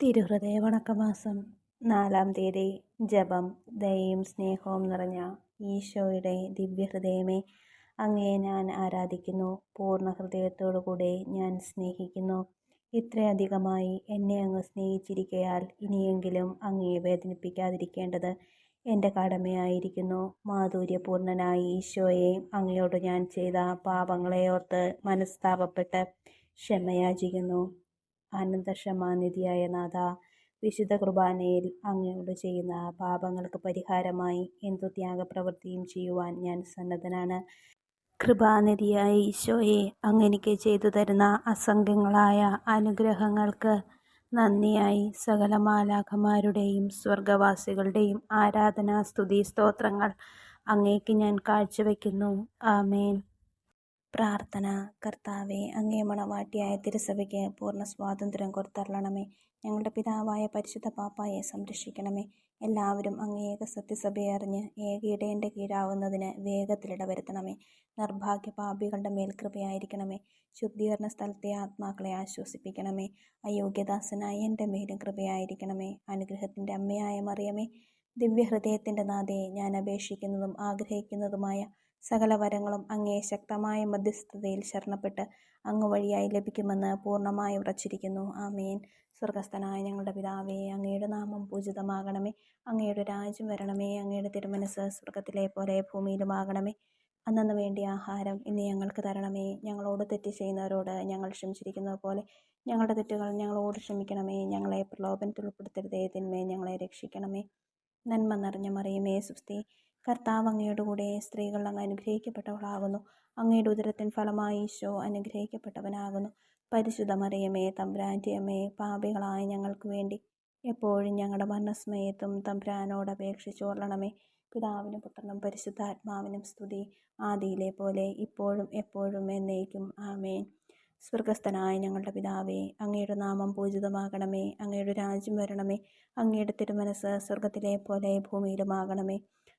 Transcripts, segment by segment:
തിരുഹൃദയ വണക്കമാസം നാലാം തീയതി ജപം ദയയും സ്നേഹവും നിറഞ്ഞ ഈശോയുടെ ദിവ്യഹൃദയമേ അങ്ങയെ ഞാൻ ആരാധിക്കുന്നു. പൂർണ ഹൃദയത്തോടുകൂടെ ഞാൻ സ്നേഹിക്കുന്നു. ഇത്രയധികമായി എന്നെ അങ്ങ് സ്നേഹിച്ചിരിക്കയാൽ ഇനിയെങ്കിലും അങ്ങയെ വേദനിപ്പിക്കാതിരിക്കേണ്ടത് എന്റെ കടമയായിരിക്കുന്നു മാധുര്യപൂർണനായ ഈശോയെ അങ്ങയോട് ഞാൻ ചെയ്ത പാപങ്ങളെ ഓർത്ത് മനസ്താപപ്പെട്ട് ക്ഷമയാചിക്കുന്നു. ആനന്ദക്ഷമാനിധിയായ നാഥ വിശുദ്ധ കുർബാനയിൽ അങ്ങയോട് ചെയ്യുന്ന പാപങ്ങൾക്ക് പരിഹാരമായി എന്തു ത്യാഗപ്രവൃത്തിയും ചെയ്യുവാൻ ഞാൻ സന്നദ്ധനാണ്. കൃപാനിധിയായ ഈശോയെ അങ്ങെനിക്ക് ചെയ്തു തരുന്ന അസംഖ്യങ്ങളായ അനുഗ്രഹങ്ങൾക്ക് നന്ദിയായി സകല മാലാഖമാരുടെയും സ്വർഗവാസികളുടെയും ആരാധനാ സ്തുതി സ്തോത്രങ്ങൾ അങ്ങേക്ക് ഞാൻ കാഴ്ചവെക്കുന്നു. ആമേൻ. പ്രാർത്ഥന കർത്താവെ അങ്ങേ മണവാട്ടിയായ തിരുസഭയ്ക്ക് പൂർണ സ്വാതന്ത്ര്യം കൊടുത്തരണമേ ഞങ്ങളുടെ പിതാവായ പരിശുദ്ധ പാപ്പായെ സംരക്ഷിക്കണമേ. എല്ലാവരും അങ്ങേക സത്യസഭയെ അറിഞ്ഞ് ഏക ഇടയന്റെ കീഴാവുന്നതിന് വേഗത്തിലിട വരുത്തണമേ നിർഭാഗ്യ പാപികളുടെ മേൽ കൃപയായിരിക്കണമേ. ശുദ്ധീകരണ സ്ഥലത്തെ ആത്മാക്കളെ ആശ്വസിപ്പിക്കണമേ. അയോഗ്യദാസനായ എന്റെ മേലും കൃപയായിരിക്കണമേ. അനുഗ്രഹത്തിന്റെ അമ്മയായ മറിയമേ ദിവ്യഹൃദയത്തിന്റെ നാഥയെ ഞാൻ അപേക്ഷിക്കുന്നതും ആഗ്രഹിക്കുന്നതുമായ സകല വരങ്ങളും അങ്ങേ ശക്തമായ മധ്യസ്ഥതയിൽ ശരണപ്പെട്ട് അങ്ങ് വഴിയായി ലഭിക്കുമെന്ന് പൂർണമായി ഉറച്ചിരിക്കുന്നു. ആമേൻ. സ്വർഗസ്ഥനായ ഞങ്ങളുടെ പിതാവേ അങ്ങയുടെ നാമം പൂജിതമാകണമേ. അങ്ങയുടെ രാജ്യം വരണമേ. അങ്ങയുടെ തിരുമനസ് സ്വർഗത്തിലെ പോലെ ഭൂമിയിലുമാകണമേ. അന്നു വേണ്ടി ആഹാരം ഇന്ന് ഞങ്ങൾക്ക് തരണമേ. ഞങ്ങളോട് തെറ്റ് ചെയ്യുന്നവരോട് ഞങ്ങൾ ക്ഷമിച്ചിരിക്കുന്നത് പോലെ ഞങ്ങളുടെ തെറ്റുകൾ ഞങ്ങളോട് ക്ഷമിക്കണമേ. ഞങ്ങളെ പ്രലോഭനത്തിൽ ഉൾപ്പെടുത്തരുതേ. തിന്മേ ഞങ്ങളെ രക്ഷിക്കണമേ. നന്മ നിറഞ്ഞ മറിയുമേ സുസ്തി കർത്താവ് അങ്ങയുടെ കൂടെ സ്ത്രീകൾ അങ്ങ് അനുഗ്രഹിക്കപ്പെട്ടവളാകുന്നു. അങ്ങയുടെ ഉദരത്തിൻ ഫലമായി ഈശോ അനുഗ്രഹിക്കപ്പെട്ടവനാകുന്നു. പരിശുദ്ധ മറിയമേ പാപികളായ ഞങ്ങൾക്ക് വേണ്ടി എപ്പോഴും ഞങ്ങളുടെ മരണസ്മയത്തും തമ്പ്രാനോട് അപേക്ഷിച്ചോളണമേ പിതാവിനും പുത്രനും പരിശുദ്ധാത്മാവിനും സ്തുതി. ആദിയിലെ പോലെ ഇപ്പോഴും എപ്പോഴും എന്നേക്കും. ആമേൻ. സ്വർഗസ്ഥനായ ഞങ്ങളുടെ പിതാവേ അങ്ങയുടെ നാമം പൂജിതമാകണമേ. അങ്ങയുടെ രാജ്യം വരണമേ. അങ്ങയുടെ തിരുമനസ് സ്വർഗത്തിലെ പോലെ ഭൂമിയിലുമാകണമേ.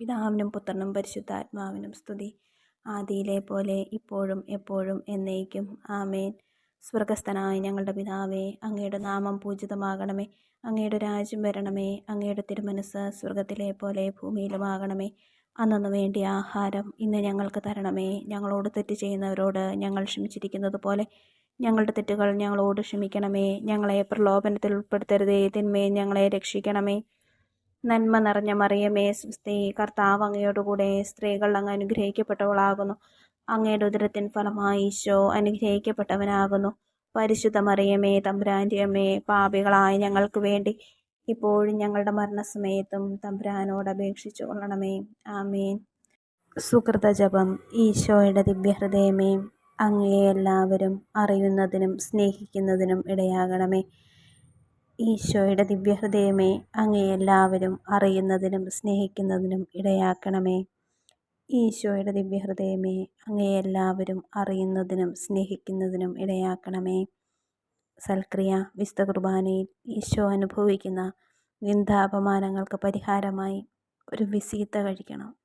പിതാവിനും പുത്രനും പരിശുദ്ധാത്മാവിനും സ്തുതി. ആദിയിലെ പോലെ ഇപ്പോഴും എപ്പോഴും എന്നേക്കും. ആമേൻ. സ്വർഗസ്ഥനായ ഞങ്ങളുടെ പിതാവേ അങ്ങയുടെ നാമം പൂജിതമാകണമേ. അങ്ങയുടെ രാജ്യം വരണമേ. അങ്ങയുടെ തിരുമനസ് സ്വർഗത്തിലെ പോലെ ഭൂമിയിലുമാകണമേ. അന്നു വേണ്ടിയ ആഹാരം ഇന്ന് ഞങ്ങൾക്ക് തരണമേ. ഞങ്ങളോട് തെറ്റ് ചെയ്യുന്നവരോട് ഞങ്ങൾ ക്ഷമിച്ചിരിക്കുന്നത് പോലെ ഞങ്ങളുടെ തെറ്റുകൾ ഞങ്ങളോട് ക്ഷമിക്കണമേ. ഞങ്ങളെ പ്രലോഭനത്തിൽ ഉൾപ്പെടുത്തരുതേ. തിന്മേ ഞങ്ങളെ രക്ഷിക്കണമേ. നന്മ നിറഞ്ഞ മറിയമേ സ്ത്രീ കർത്താവ് അങ്ങയോടുകൂടെ സ്ത്രീകൾ അങ്ങ് അനുഗ്രഹിക്കപ്പെട്ടവളാകുന്നു. അങ്ങയുടെ ഉദരത്തിൻ ഫലമായി ഈശോ അനുഗ്രഹിക്കപ്പെട്ടവനാകുന്നു. പരിശുദ്ധ മറിയമേ തമ്പുരാന്റെ അമ്മേ പാപികളായ ഞങ്ങൾക്ക് വേണ്ടി ഇപ്പോഴും ഞങ്ങളുടെ മരണസമയത്തും തമ്പുരാനോട് അപേക്ഷിച്ചു കൊള്ളണമേ. ആമേൻ. സുഹൃത ജപം ഈശോയുടെ ദിവ്യഹൃദയമേ അങ്ങയെ എല്ലാവരും അറിയുന്നതിനും സ്നേഹിക്കുന്നതിനും ഇടയാകണമേ. ഈശോയുടെ ദിവ്യഹൃദയമേ അങ്ങേ എല്ലാവരും അറിയുന്നതിനും സ്നേഹിക്കുന്നതിനും ഇടയാക്കണമേ. ഈശോയുടെ ദിവ്യഹൃദയമേ അങ്ങേ എല്ലാവരും അറിയുന്നതിനും സ്നേഹിക്കുന്നതിനും ഇടയാക്കണമേ. സൽക്രിയ വിശുദ്ധ കുർബാനയിൽ ഈശോ അനുഭവിക്കുന്ന നിന്ദാപമാനങ്ങൾക്ക് പരിഹാരമായി ഒരു വിസീത്ത കഴിക്കണം.